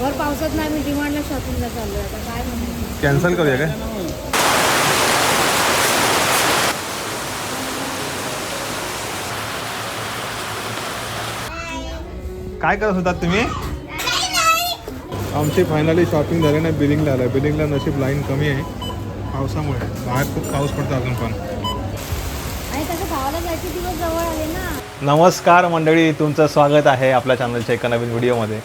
भर पावसात नाही मी डिमांडला शॉपिंगला चाललोय. आता काय म्हणते कॅन्सल करूया काय? काय करत होतात तुम्ही? आमची फायनली शॉपिंग झाली नाही बिलिंगला आलं बिलिंगला नशीब लाईन कमी आहे. पावसामुळे. बाहेर खूप पाऊस पडतो अजून पण. आणि तसं गावाला जायचे दिवस जवळ आले ना. नमस्कार मंडळी तुमचं स्वागत आहे आपल्या चॅनलच्या एका नवीन व्हिडिओमध्ये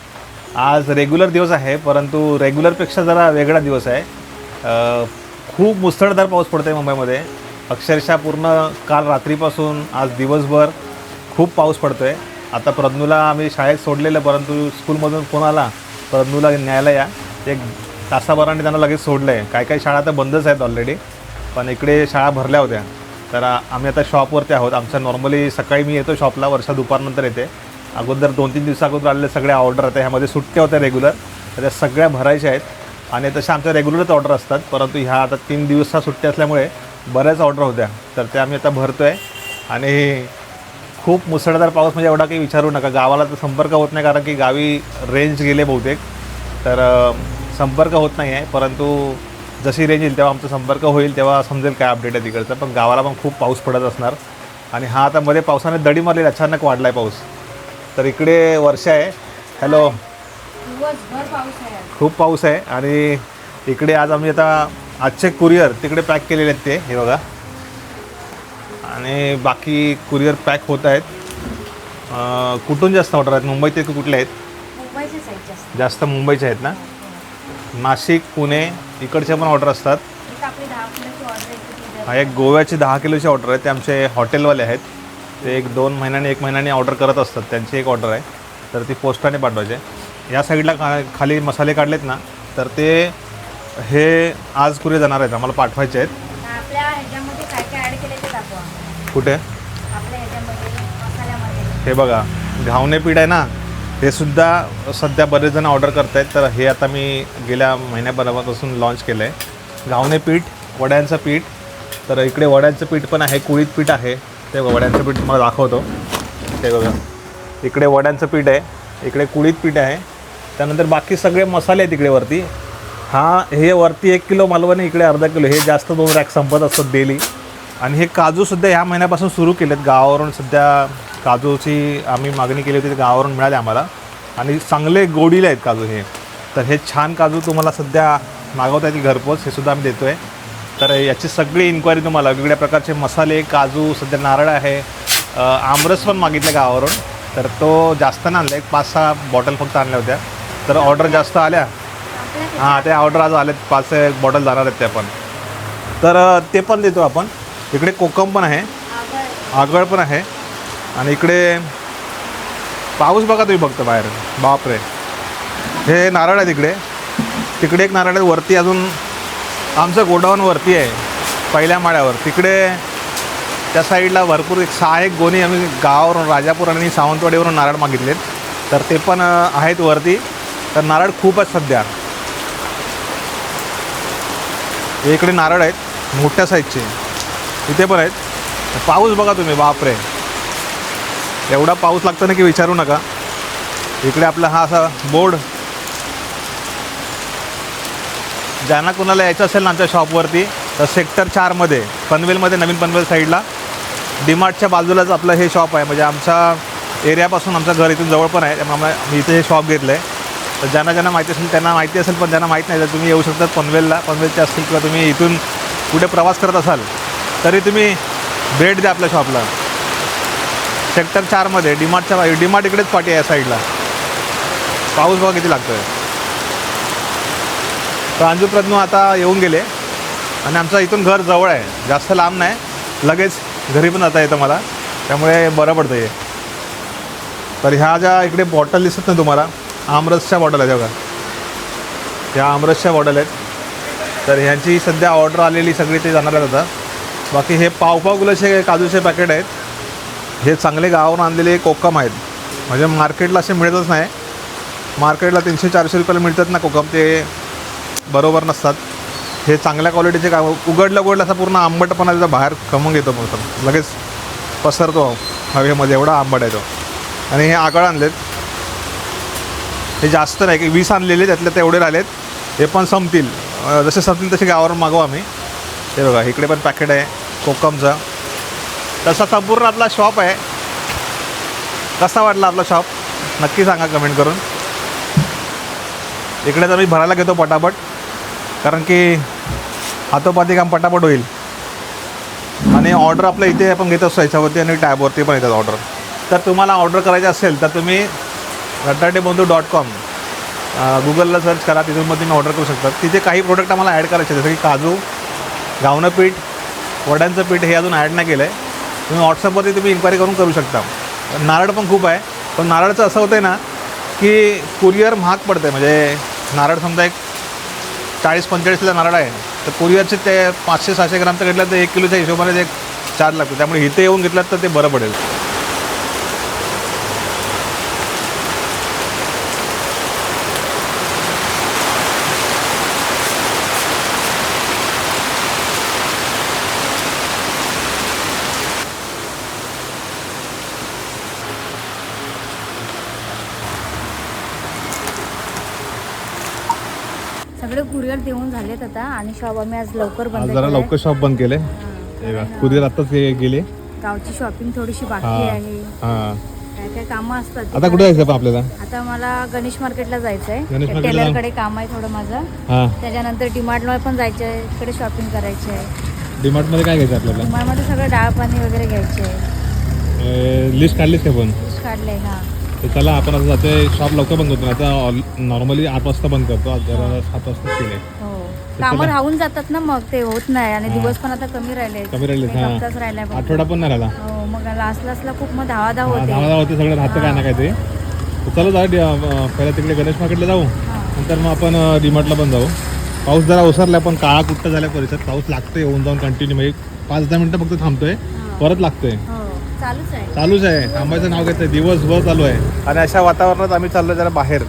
आज रेग्युलर दिवस आहे परंतु रेग्युलरपेक्षा जरा वेगळा दिवस आहे. खूप मुसळधार पाऊस पडतो आहे मुंबईमध्ये. अक्षरशः पूर्ण काल रात्रीपासून आज दिवसभर खूप पाऊस पडतो आहे आता प्रज्ञूला आम्ही शाळेत सोडलेलं परंतु स्कूलमधून फोन आला प्रज्ञूला न्यायला या. एक तासाभराने त्यांना लगेच सोडलं आहे काही काही शाळा तर बंदच आहेत ऑलरेडी पण इकडे शाळा भरल्या होत्या. तर आम्ही आता शॉपवरती आहोत. आमचं नॉर्मली सकाळी मी येतो शॉपला वर्षा दुपारनंतर येते. अगोदर दोन तीन दिवसा अगोदर आलेल्या सगळ्या ऑर्डर आता ह्यामध्ये सुट्ट्या होत्या रेग्युलर तर त्या सगळ्या भरायच्या आहेत. आणि तशा आमच्या रेग्युलरच ऑर्डर असतात. परंतु ह्या आता तीन दिवसा सुट्ट्या असल्यामुळे बऱ्याच ऑर्डर होत्या. तर त्या आम्ही आता भरतो आहे आणि खूप मुसळधार पाऊस म्हणजे एवढा काही विचारू नका. गावाला तर संपर्क होत नाही कारण की गावी रेंज गेले बहुतेक. तर संपर्क होत नाही आहे परंतु जशी रेंज येईल तेव्हा आमचा संपर्क होईल तेव्हा समजेल काय अपडेट आहे तिकडचं. पण गावाला पण खूप पाऊस पडत असणार. आणि हा आता मध्ये पावसाने दडी मारलेली. अचानक वाढला आहे पाऊस. तर इकडे वर्षा आहे. हॅलो. खूप पाऊस आहे आणि इकडे आज आम्ही आता आजचे कुरिअर तिकडे पॅक केलेले आहेत ते हे बघा. आणि बाकी कुरिअर पॅक होत आहेत. कुठून जास्त ऑर्डर आहेत? मुंबईत ते कुठले आहेत? जास्त. जास्त मुंबईचे आहेत ना? नाशिक पुणे इकडचे पण ऑर्डर असतात. हा एक गोव्याची दहा किलोची ऑर्डर आहे. ते आमचे हॉटेलवाले आहेत. ते एक दोन महिन्याने एक महिन्याने ऑर्डर करत असतात. त्यांची एक ऑर्डर आहे. तर ती पोस्टाने पाठवायचे या साईडला खा खाली मसाले काढलेत ना तर ते हे आज कुठे जाणार आहेत? आम्हाला पाठवायचे आहेत. कुठे? हे बघा घावणे पीठ आहे ना हे सुद्धा सध्या बरेच जण ऑर्डर करत आहेत तर हे आता मी गेल्या महिन्याभरापासून लॉन्च केलं आहे घावणे पीठ वड्यांचं पीठ. तर इकडे वड्यांचं पीठ पण आहे कुळीत पीठ आहे. ते वड्यांचं पीठ तुम्हाला दाखवतो. ते बघा. इकडे वड्यांचं पीठ आहे इकडे कुळीत पीठ आहे. त्यानंतर बाकी सगळे मसाले आहेत इकडे वरती. हा हे वरती एक किलो मालवणी इकडे अर्धा किलो. हे जास्त दोन रॅक संपत असतात डेली आणि हे काजूसुद्धा ह्या महिन्यापासून सुरू केलेत. गावावरून सध्या काजूची आम्ही मागणी केली होती ते गावावरून मिळाले आम्हाला. आणि चांगले गोडीले आहेत काजू हे. तर हे छान काजू तुम्हाला सध्या मागवता येतील घरपोच हे सुद्धा आम्ही देतो आहे तर याची सगळी इन्क्वायरी तुम्हाला वेगवेगळ्या प्रकारचे मसाले काजू सध्या नारळ आहे. आमरस पण मागितलं गावावरून. तर तो जास्त नाही आणला. एक पाच सहा बॉटल फक्त आणल्या होत्या. तर ऑर्डर जास्त आल्या. हां ते ऑर्डर आज आलेत. पाच एक बॉटल जाणार आहेत त्या पण. तर ते पण देतो आपण. इकडे कोकम पण आहे. आगळ पण आहे. आणि इकडे पाऊस बघा तुम्ही बघतो बाहेर. बापरे. हे नारळ आहे तिकडे तिकडे एक नारळ आहे. वरती अजून आमचं गोडाऊन वरती आहे पहिल्या माळ्यावर. तिकडे त्या साईडला भरपूर एक सहा एक गोणी आम्ही गावावरून राजापूर आणि सावंतवाडीवरून नारळ मागितलेत. तर ते पण आहेत वरती. तर नारळ खूप आहेत सध्या. इकडे नारळ आहेत मोठ्या साईजचे. इथे पण आहेत. पाऊस बघा तुम्ही बापरे. एवढा पाऊस लागतो ना की विचारू नका. इकडे आपला हा असा बोर्ड ज्यांना कोणाला यायचं असेल ना आमच्या शॉपवरती तर सेक्टर चारमध्ये पनवेलमध्ये नवीन पनवेल साईडला डीमार्टच्या बाजूलाच आपलं हे शॉप आहे. म्हणजे आमच्या एरियापासून आमचं घर इथून जवळ पण आहे. त्यामुळे मी इथे हे शॉप घेतलं आहे तर ज्यांना ज्यांना माहिती असेल त्यांना माहिती असेल पण ज्यांना माहीत नाही तर तुम्ही येऊ शकतात पनवेलला पनवेलच्या असतील किंवा तुम्ही इथून कुठे प्रवास करत असाल तरी तुम्ही भेट द्या आपल्या शॉपला. सेक्टर चारमध्ये डीमार्टच्या डीमार्ट इकडेच पाठी आहे या साईडला. पाऊस बघा किती लागतो आहे प्रांजू प्रज्ञू आता येऊन गेले. आणि आमचं इथून घर जवळ आहे. जास्त लांब नाही. लगेच घरी पण जाता येतं मला. त्यामुळे बरं पडतं हे. तर ह्या ज्या इकडे बॉटल दिसत नाही तुम्हाला आमरसच्या बॉटल आहेत बघा. ह्या आमरसच्या बॉटल आहेत. तर ह्यांची सध्या ऑर्डर आलेली सगळी ते जाणार आहेत आता. बाकी हे पावपाव पाव काजूचे पॅकेट आहेत. हे चांगले गावावरून आणलेले कोकम आहेत. म्हणजे मार्केटला असे मिळतच नाही. मार्केटला तीनशे चारशे रुपयाला मिळतात ना कोकम. ते बरोबर नसतात. हे चांगल्या क्वालिटीचे का उघडलं उघडलं असा पूर्ण आंबटपणा त्याचा बाहेर खमून घेतो मग लगेच पसरतो हवेमध्ये एवढा आंबट आहे तो. आणि हे आगळ आणलेत. हे जास्त नाही की वीस आणलेले त्यातले तेवढे राहिलेत. हे पण संपतील. जसे संपतील तसे गावावरून मागवू आम्ही. हे बघा इकडे पण पॅकेट आहे कोकमचा. तसा संपूर्ण आपला शॉप आहे. कसा वाटला आपला शॉप नक्की सांगा कमेंट करून. इकडे तर मी भरायला घेतो पटापट. कारण की हातोपाती काम पटापट होईल. आणि ऑर्डर आपल्या इथे आपण घेत असतो याच्यावरती आणि टॅबवरती पण येतात ऑर्डर तर तुम्हाला ऑर्डर करायची असेल तर तुम्ही रटाटे बंधू डॉट कॉम गुगलला सर्च करा तिथून मग तुम्ही ऑर्डर करू शकता. तिथे काही प्रोडक्ट आम्हाला ॲड करायचे जसं की काजू गावणं पीठ वड्यांचं पीठ हे अजून ॲड नाही केलं आहे तुम्ही व्हॉट्सअपवरती तुम्ही इन्क्वायरी करून करू शकता. नारळ पण खूप आहे. पण नारळचं असं होतं आहे ना की कुरिअर महाग पडतं आहे म्हणजे नारळ समजा एक चाळीस पंचेचाळीसला नारळ आहे. तर कुरिअरचे ते पाचशे सहाशे ग्रामचं घेतलं तर एक किलोच्या हिशोबाने ते एक चार्ज लागतो. त्यामुळे इथे येऊन घेतलं तर ते बरं पडेल सगळे कुरिअर आता आणि शॉप आम्ही आज लवकर बंद जरा. लवकर शॉप बंद केले कुरिअर आत्ताच हे गेले. गावची शॉपिंग थोडीशी बाकी आहे. काय काय कामं असतात आता कुठे जायचं पण आपल्याला? आता मला गणेश मार्केटला जायचंय. टेलरकडे काम आहे थोडं माझं. हां. त्याच्यानंतर डिमार्टला पण जायचं आहे तिकडे शॉपिंग करायची आहे डीमार्टमध्ये काय घ्यायचं आपल्याला? डिमार्टमध्ये सगळं डाळ पाणी वगैरे घ्यायचे आहे लिस्ट काढलीस का पण? लिस्ट काढलंय हा. तर चला आपण आता जातोय शॉप लवकर बंद करतो आता नॉर्मली आठ वाजता बंद करतो. आज जरा सात वाजता केले हो. कामं राहून जातात ना मग ते होत नाही आणि दिवस पण आता कमी राहिले. कमी राहिलेत, एक हां. हप्ताच राहिलाय फक्त. आठवडा पण नाही राहिला. हो मग लास्ट लास्टला खूप मग धावा धाव हा, होते. धावा धावा होते सगळं राहतं काय ना काय ते तर चला जा डी- अं, पहिला तिकडे गणेश मार्केटला जाऊ. नंतर मग आपण डीमार्टला पण जाऊ. पाऊस जरा ओसरला पण काळा कुट्ट झाल्या परिसर पाऊस लागतोय येऊन जाऊन कंटिन्यू म्हणजे पाच दहा मिनटं फक्त थांबतोय. परत लागतोय. हो चालूच आहे. चालूच आहे. थांबायचं नाव घेतोय दिवसभर चालू आहे. आणि अशा वातावरणात आम्ही चाललो जरा बाहेर.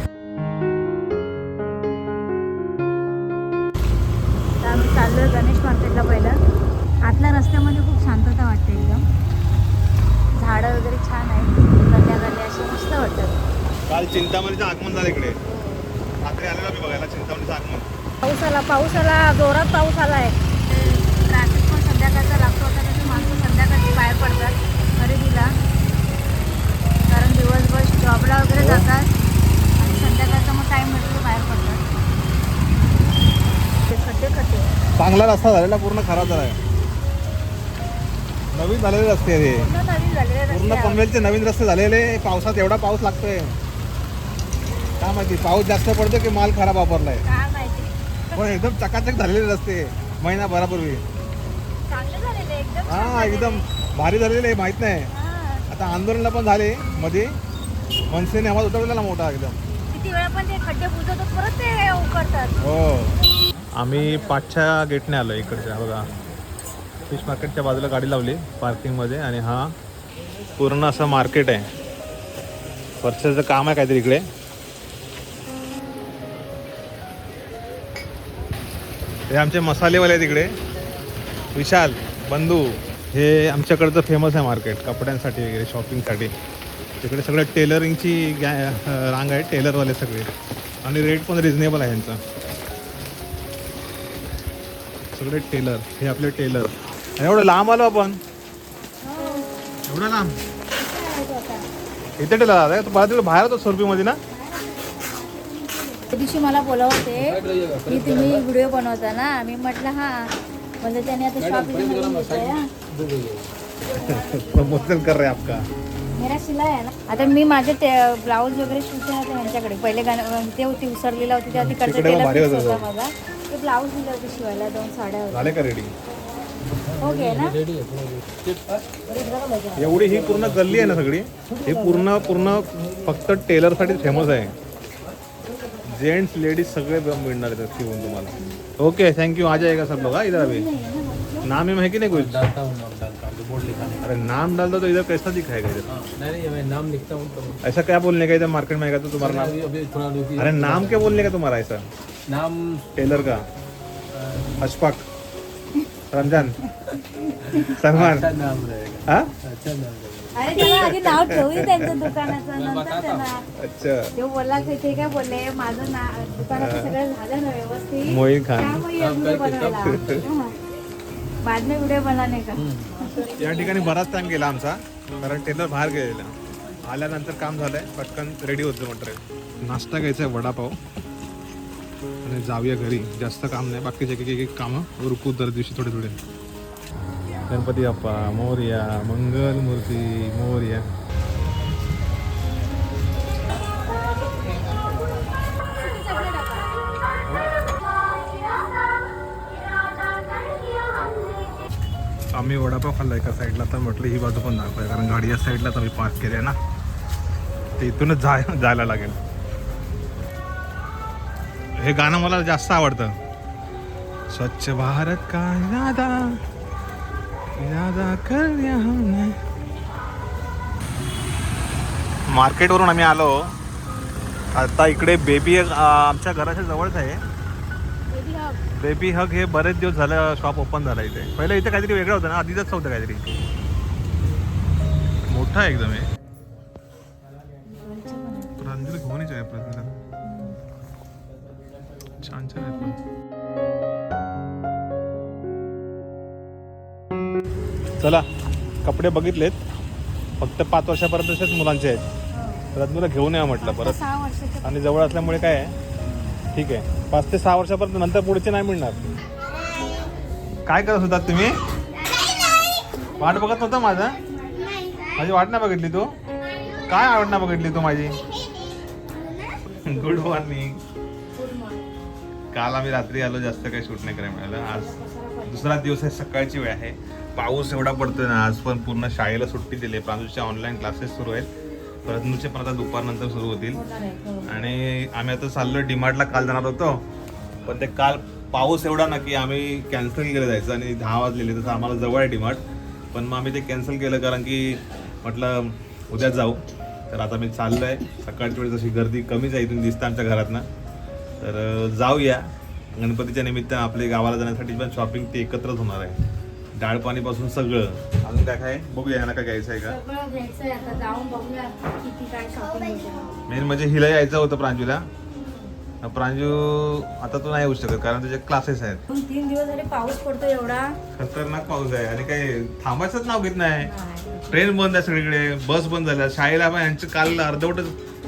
झालं इकडे? रात्री आलेलो मी बघायला चिंतामणीचं आगमन पाऊस आला पाऊस आला जोरात पाऊस आला आहे ट्रॅफिक पण संध्याकाळचा लागतो होता त्याची माणसं संध्याकाळची बाहेर पडतात खरेदीला. कारण दिवसभर जॉबला वगैरे जातात आणि संध्याकाळचा मग टाईम भेटतो तर बाहेर पडतात. ते खड्डे खड्डे. चांगला रस्ता झालेला पूर्ण खराब झाला आहे नवीन झालेले रस्ते आहे हे. पूर्ण नवीन झालेले रस्ते. पनवेलचे नवीन रस्ते झालेले पावसात एवढा पाऊस लागतोय. काय माहिती पाऊस जास्त पडतो की माल खराब वापरलाय? काय माहिती. पण एकदम चकाचक झालेले रस्ते महिनाभरापूर्वी. चांगले झालेले एकदम छान हा झालेले. एकदम भारी झालेले आहे, माहीत नाही. हा. आता आंदोलनला पण झाले मध्ये. मनसेने आवाज उठवलेला मोठा एकदम. किती वेळा पण ते खड्डे बुजवतात परत ते उकडतात. हो. आम्ही पाचच्या गेटने आलो इकडच्या बघा. फिश मार्केटच्या बाजूला गाडी लावली पार्किंगमध्ये आणि हा पूर्ण असं मार्केट आहे. वर्षाचं काम आहे काहीतरी इकडे. हे आमचे मसालेवाले आहेत इकडे. विशाल बंधू हे आमच्याकडचं फेमस आहे मार्केट कपड्यांसाठी वगैरे शॉपिंगसाठी तिकडे सगळं टेलरिंगची गॅ रांग आहे टेलरवाले सगळे. आणि रेट पण रिझनेबल आहे यांचा. सगळे टेलर हे आपले टेलर एवढं लांब आलो आपण. एवढं लांब. इथे टेलर आलाय तू मला तिकडे बाहेर होतो सुरपीमध्ये ना? त्या दिवशी मला बोलावते की तुम्ही व्हिडिओ बनवता ना? मी म्हटलं हा. म्हणजे त्याने आता शॉप इथे नवीन घेतलंय हा. प्रमोशन कर रहे आपका. मेरा शिलाई आहे ना? आता मी माझे ते ब्लाऊज वगैरे शिवते ना ते ह्यांच्याकडे. पहिले गाणं ते होती उसरलेला होती त्या तिकडचा तिकडे टेलर होतं होता माझा. ते ब्लाऊज दिले होते शिवायला दोन साड्या होत्या. झाले का रेडी हो गे ना एवढी ही पूर्ण गल्ली आहे ना सगळी? ही पूर्ण पूर्ण फक्त टेलरसाठी फेमस आहे. जेंट्स लेडीज़ सगळे ब- मिळणार आहेत शिवून तुम्हाला. ओके थैंक यू आ जाएगा सब लोग हाँ, इधर अभी? नाम ही है कि नहीं कुछ डालता हूँ नाम डालता हूँ तो बोर्ड लिखा नहीं। अरे नाम डाल दो तो इधर कैसा दिखाएगा इधर? नहीं नहीं मैं नाम लिखता हूँ तो ऐसा क्या बोलने का इधर मार्केट में आएगा तो तुम्हारा नाम? अभी अभी थोड़ा अरे नाम क्या बोलने का तुम्हारा ऐसा? नाम टेलर का। अशफाक रमज़ान सलमान अच्छा नाम रहेगा। हाँ? अच्छा नाम रहेगा। अरे त्याला आधी नाव ठेवू त्यांच्या दुकानाचं नंतर त्यांना अच्छा. ते बोलला की ते काय बोलले माझं ना दुकानाचं सगळं झालं ना व्यवस्थित. खान. त्यामुळे ये व्हिडिओ बनवायला हा. बाद में व्हिडिओ का? या ठिकाणी बराच टाइम गेला आमचा कारण टेलर बाहेर गेलेला. आल्यानंतर काम झालंय पटकन रेडी होतं म्हटलं. नाश्ता घ्यायचा आहे वडापाव. आणि जाऊया घरी. जास्त काम नाही बाकीचे एक एक एक कामं. उरकू दर दिवशी थोडे थोडे गणपती बाप्पा मोर्या मंगल मूर्ती मोर्या. आम्ही वडापाव खाल्ला एका साईडला तर म्हटलं ही बाजू पण दाखवाय कारण गाडी या साईडला तर आम्ही पार्क केली आहे ना. ते इथूनच जाय जायला लागेल. हे गाणं मला जास्त आवडतं. स्वच्छ भारत का नादा? इरादा कर दिया हमने। मार्केटवरून आम्ही आलो. आता इकडे बेबी आमच्या घराच्या जवळच आहे. Baby hug. हे बरेच दिवस झालं शॉप ओपन झालं इथे. पहिलं इथे काहीतरी वेगळं होतं ना आधीच होतं काहीतरी मोठा आहे एकदम हे. चला कपडे बघितलेत. फक्त पाच वर्षापर्यंतच मुलांचे आहेत. परत मुलं घेऊन या म्हटलं परत. आणि जवळ असल्यामुळे काय आहे? ठीक आहे. पाच ते सहा वर्षापर्यंत नंतर पुढचे नाही मिळणार. काय करत होतात तुम्ही? वाट बघत नव्हता माझा? माझी वाट नाही बघितली तू? काय आवड नाही बघितली तू माझी? गुड मॉर्निंग काल आम्ही रात्री आलो जास्त काही शूट नाही करायला मिळालं. आज दुसरा दिवस आहे सकाळची वेळ आहे. पाऊस एवढा पडतोय ना आज पण पूर्ण शाळेला सुट्टी दिली. प्रांजूचे ऑनलाईन क्लासेस सुरू आहेत. प्रज्ञूचे पण आता दुपारनंतर सुरू होतील. आणि आम्ही आता चाललो डिमार्टला काल जाणार होतो. पण ते काल पाऊस एवढा ना की आम्ही कॅन्सल केलं जायचं आणि दहा वाजलेले तसं आम्हाला जवळ आहे डिमार्ट. पण मग आम्ही ते कॅन्सल केलं कारण की म्हटलं उद्या जाऊ. तर आता मी चाललो आहे सकाळच्या वेळेस अशी गर्दी कमीच आहे इथून दिसतं आमच्या घरातनं. तर जाऊया. गणपतीच्या निमित्त आपल्या गावाला जाण्यासाठी पण शॉपिंग ते एकत्रच होणार आहे. डाळ पाणीपासून सगळं. अजून काय काय? बघूया यांना काय घ्यायचं आहे का? सगळं घ्यायचंय. आता जाऊन बघूया किती काय शॉपिंग होते मेन म्हणजे हिला यायचं होतं प्रांजूला. प्रांजू आता तू नाही येऊ शकत कारण तुझे क्लासेस आहेत. दोन तीन दिवस झाले पाऊस पडतो एवढा. खतरनाक पाऊस आहे आणि काही थांबायचंच नाव घेत नाही. ट्रेन बंद आहे सगळीकडे बस बंद झाल्या. शाळेला पण यांचं काल अर्धवटच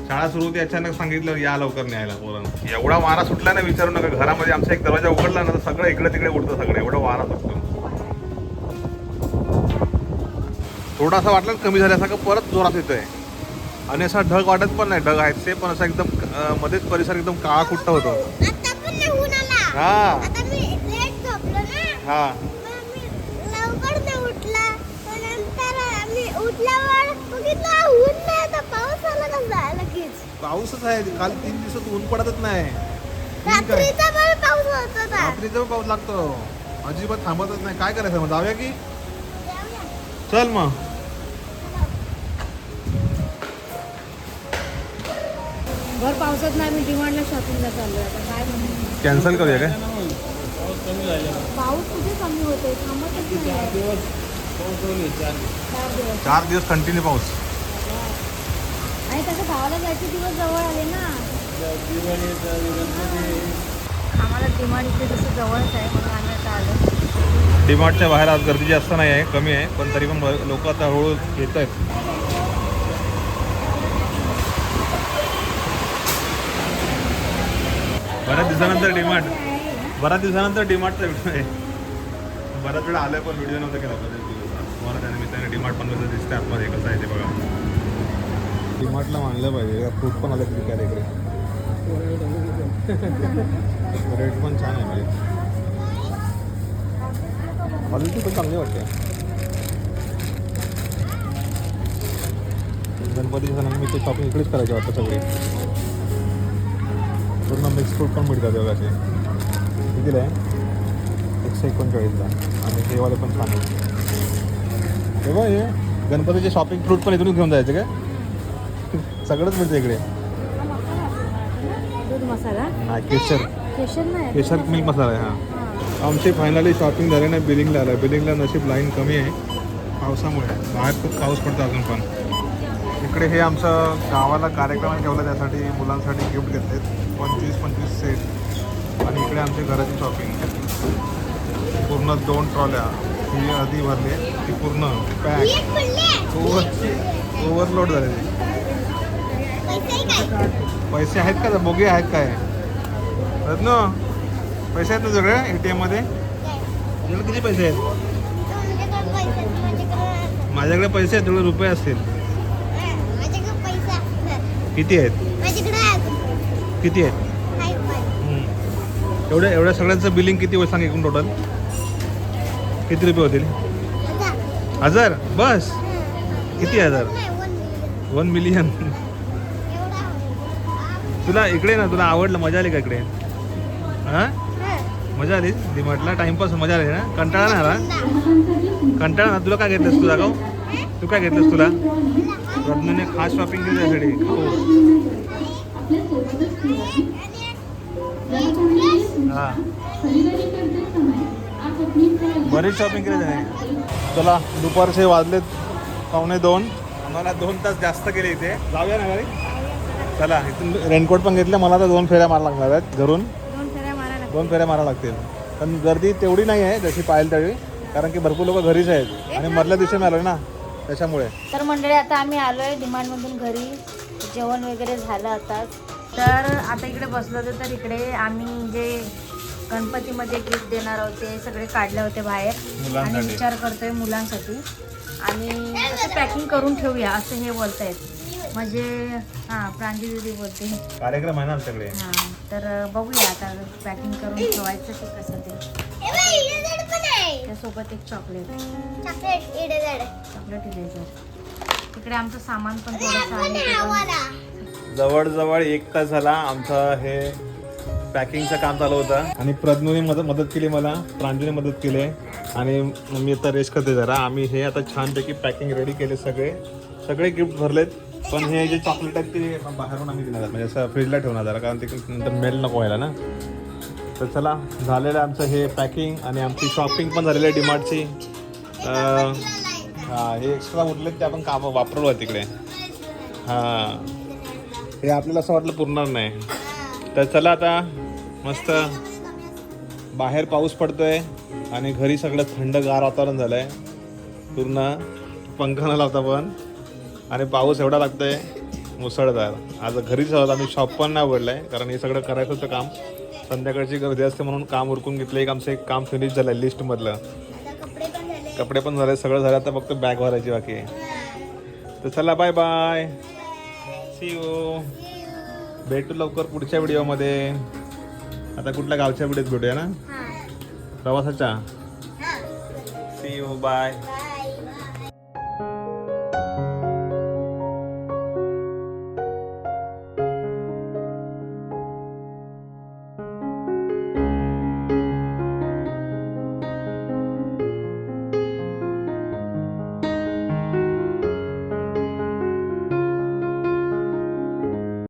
शाळा सुरू होती. अचानक सांगितलं या लवकर न्यायला पोरांना. एवढा वारा सुटला ना विचारू नका. घरामध्ये आमचा एक दरवाजा उघडला ना तर सगळं इकडे तिकडे उडतं सगळं. एवढा वारा सुटतो. थोडासा वाटलं कमी झाल्यासारखं परत जोरात येतोय. आणि असा ढग वाटत पण नाही ढग आहेत ते पण असा एकदम मध्येच परिसर एकदम काळा कुट्ट होतो. आता पण नाही ऊन आला. हा. आता मी लेट झोपलो ना. हा. पाऊसच आहे काल तीन दिवसात ऊन पडतच नाही. ठीक आहे. रात्रीचा पाऊस होत होता. रात्रीचा पण पाऊस लागतो. अजिबात थांबतच नाही. काय करायचं मग? जाऊया की. चल मग. भर पावसात नाही मी डिमांडला शॉपिंगला चाललोय आता. काय म्हणू? कॅन्सल करूया काय? पाऊस कमी झाला पाऊस कुठे कमी होतोय? थांबतच नाही. चार दिवस. पाऊस होईल चार दिवस. चार दिवस. चार दिवस कंटिन्यू पाऊस. आणि तसं गावाला जायचे दिवस जवळ आले ना. गणपती. आम्हाला डिमांड इथे तसं जवळच आहे म्हणून आम्ही आता आलो. डीमार्टच्या बाहेर आज गर्दी जास्त नाही आहे कमी आहे पण तरी पण लोक आता हळूहळू येत आहेत. बऱ्याच दिवसानंतर डिमार्ट बऱ्याच दिवसानंतर डिमार्टचा व्हिडिओ आहे. बऱ्याच वेळा आलं पण व्हिडिओ नव्हता केला बऱ्याच त्या निमित्ताने डिमार्ट पण कसं दिसतं आतमध्ये कसं आहे ते बघा. डिमार्टला मानलं पाहिजे फ्रूट पण आलं तरी इकडे रेट पण छान आहे म्हणजे क्वालिटी पण चांगली वाटते सणाला मी ते शॉपिंग इकडेच करायचे वाटतं सगळे पूर्ण मिक्स फ्रूट पण मिळतात असे कितीला आहे एकशे एकोणचाळीसला आणि हे वाले पण छान आहे हे बघ हे गणपतीचे शॉपिंग फ्रूट पण इथूनच घेऊन जायचे काय सगळंच मिळतं इकडे केशर केशर मिल्क मसाला आहे हा. आमची फायनली शॉपिंग झाली नाही बिलिंगला आलं. बिलिंगला नशीब लाईन कमी आहे. पावसामुळे. बाहेर खूप पाऊस पडतो अजून पण. इकडे हे आमचं गावाला कार्यक्रम ठेवला त्यासाठी मुलांसाठी गिफ्ट घेतलेत. पंचवीस पंचवीस सेट आणि इकडे आमची घराची शॉपिंग पूर्ण दोन ट्रॉल्या ही आधी भरली ती पूर्ण पॅक ओव्हर ओव्हरलोड झालेली पैसे आहेत का? बोगे आहेत काय? रत्न पैसे आहेत ना सगळे ए टी एममध्ये तुझ्याकडे किती पैसे आहेत? माझ्याकडे पैसे आहेत तेवढे रुपये असतील. किती आहेत? किती आहेत? एवढ्या एवढ्या सगळ्यांचं बिलिंग किती होईल सांग एकूण टोटल किती रुपये होतील? हजार? बस. किती हजार? वन मिलियन तुला इकडे ना तुला आवडलं मजा आली का इकडे? हां? मजा आली. डिमार्टला टाइमपास मजा आली ना? कंटाळा नाही आला. कंटाळा ना तुला काय घेतलंस तुला गाव तू काय घेतलंस तुला? रत्नने खास शॉपिंग केली त्यासाठी. हो. हां. बरीच शॉपिंग केली त्याने. चला दुपारचे वाजलेत पावणे दोन. आम्हाला दोन तास जास्त केले इथे. जाऊया ना गाडी चला इथून रेनकोट पण घेतलं. मला तर दोन फेऱ्या मारा लागणार आहेत घरून. दोन फेऱ्या मारा लागतील. पण गर्दी तेवढी नाही आहे जशी पाहिल त्यावेळी कारण की भरपूर लोक घरीच आहेत आणि मधल्या दिवशी मी आलो ना त्याच्यामुळे. तर मंडळी आता आम्ही आलोय डिमांडमधून घरी. जेवण वगैरे झालं आताच तर आता इकडे बसलो होतो तर इकडे आम्ही जे गणपतीमध्ये गिफ्ट देणार होते सगळे काढले होते बाहेर. आणि. विचार करतोय मुलांसाठी. आणि असं पॅकिंग करून ठेवूया असं हे बोलतायत. म्हणजे हां प्रांजी दिदी बोलते. कार्यक्रम आहे ना आमच्याकडे. हां तर बघूया आता पॅकिंग करून ठेवायचं ते कसं ते. हे त्यासोबत एक चॉकलेट चॉकलेट इरेजर तिकडे आमचं सामान पण थोडंसं आहे. जवळजवळ एक तास झाला आमचं हे पॅकिंगचं काम चालू होतं. आणि प्रज्ञूने मदत मदत केली मला प्रांजूने मदत केली. आणि मी आता रेस्ट करते जरा. आम्ही हे आता छानपैकी पॅकिंग रेडी केले सगळे. सगळे गिफ्ट भरलेत. पण हे जे चॉकलेट आहेत ते बाहेरून आम्ही देणार म्हणजे असं फ्रीजला ठेवणार जरा कारण ते नंतर मेल नको व्हायला ना. तर चला झालेलं आहे आमचं हे पॅकिंग आणि आमची शॉपिंग पण झालेली आहे डिमार्टची हां हे एक्स्ट्रा उरले ते आपण काम वापरलो आहे तिकडे. हां. हे आपल्याला असं वाटलं पुरणार नाही. तर चला आता मस्त. बाहेर पाऊस पडतोय आणि घरी सगळं थंडगार वातावरण झालंय. पूर्ण पंखा न लावता पण. आणि पाऊस एवढा लागतोय मुसळधार आज घरीच आहोत आम्ही शॉप पण नाही उघडलंय कारण हे सगळं करायचं होतं काम. संध्याकाळची गर्दी असते म्हणून काम उरकून घेतलं. एक आमचं एक काम फिनिश झालं लिस्टमधलं आता कपडे पण झाले सगळं झालं. आता फक्त बॅग भरायची बाकी आहे. तर चला बाय बाय सी यू भेटू लवकर पुढच्या व्हिडिओमध्ये. आता कुठल्या गावच्या व्हिडिओत भेटूया ना? प्रवासाच्या? C bye bye